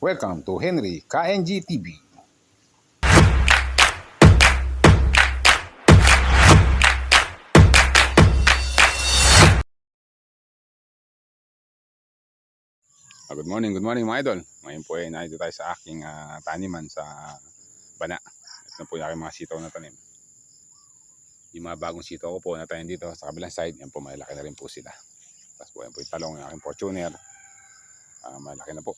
Welcome to Henry KNG TV. Ah, good morning, good morning mga idol. Ngayon po ay nandito tayo sa aking ah, taniman sa Bana. Ito po yung aking mga sitaw na tanim. Yung mga bagong sitaw ko po na tayo dito sa kabilang side, yan po malaki na rin po sila. Tapos po yan po yung talong, yung aking Fortuner. Ah, malaki na po.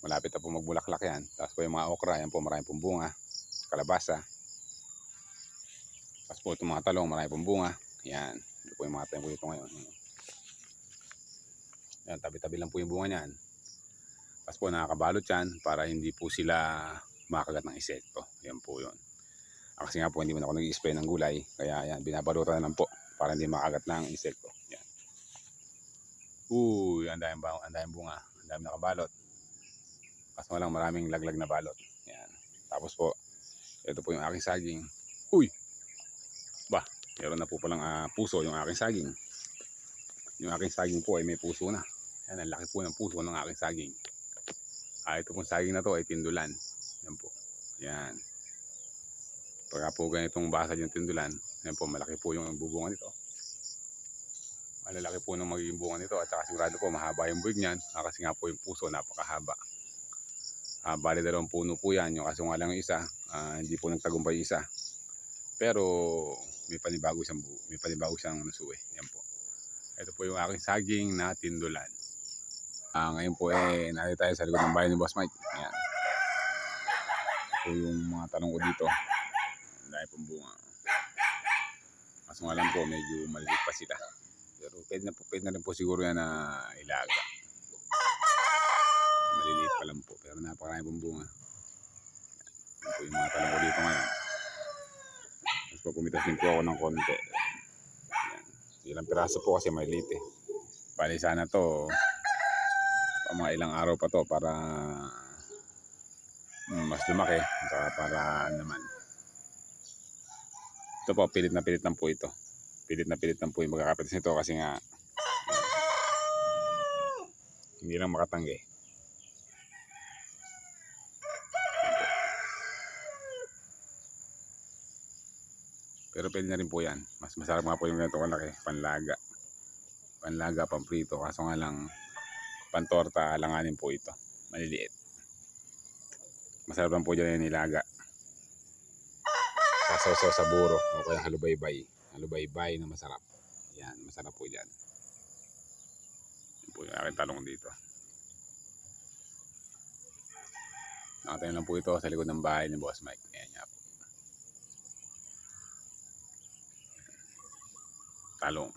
Malapit na po magbulaklak yan. Tapos po yung mga okra, yan po marami pong bunga. Kalabasa. Tapos po itong mga talong, marami pong bunga. Yan. Ito po yung mga tayo po dito ngayon. Yan, tabi-tabi lang po yung bunga niyan. Tapos po nakakabalot yan para hindi po sila makagat ng insekto. Yan po yun. Ah, Kasi nga po hindi man ako nag-spray ng gulay. Kaya yan, binabalutan na lang po para hindi makagat ng insekto. Yan. Uy, ang daming bunga. Ang daming nakabalot. Kaso lang maraming laglag na balot. Yan. Tapos po, ito po yung aking saging. Uy! Ba, meron na po palang ah, puso yung aking saging. Yung aking saging po ay may puso na. Yan, ang laki po ng puso ng aking saging. Ah, ito pong saging na to ay tindulan. Yan po. Yan. Pagka po ganitong basag yung tindulan, yan po, malaki po yung bubungan nito. Malalaki po ng magiging bunga nito at saka sigurado po mahaba yung buwig niyan ah, kasi nga po yung puso napakahaba. Ah, bali dalawang puno po yan. Yung kaso nga lang isa, ah, hindi po nagtagumpay yung isa. Pero may panibago siyang may panibago siyang nasuwi. Yan po. Ito po yung aking saging na tindulan. Ah, ngayon po eh, narito tayo sa likod ng bahay ni Boss Mike. Ayan. Ito yung mga tanong ko dito. Dahil pong bunga. Kaso nga lang po, medyo maliit pa sila. Pero pwede na po, pwede na rin po siguro yan na ilaga. Maliliit pa lang po, pero napakarami pong bunga. Yan po yung mga tanong ko dito ngayon. Tapos po pumitas din po ako ng konti. Yan. Ilang piraso po kasi maliit eh. Bali sana to, pa mga ilang araw pa to para mm, mas lumaki. Saka para naman. Ito po, pilit na pilit lang po ito. Pilit na pilit lang po yung magkakapitas nito kasi nga hindi lang makatanggi. Pero pwede na rin po yan. Mas masarap nga po yung ganito kalaki. Panlaga. Panlaga, pamprito. Kaso nga lang, pantorta, alanganin po ito. Maliliit. Masarap lang po dyan yung nilaga. Sasaw sa buro. O kaya halubaybay. Halubaybay na masarap. Yan, masarap po dyan. Yan po yung aking talong dito. Nakatayo lang po ito sa likod ng bahay ni Boss Mike. Ayan nga po. Parlons.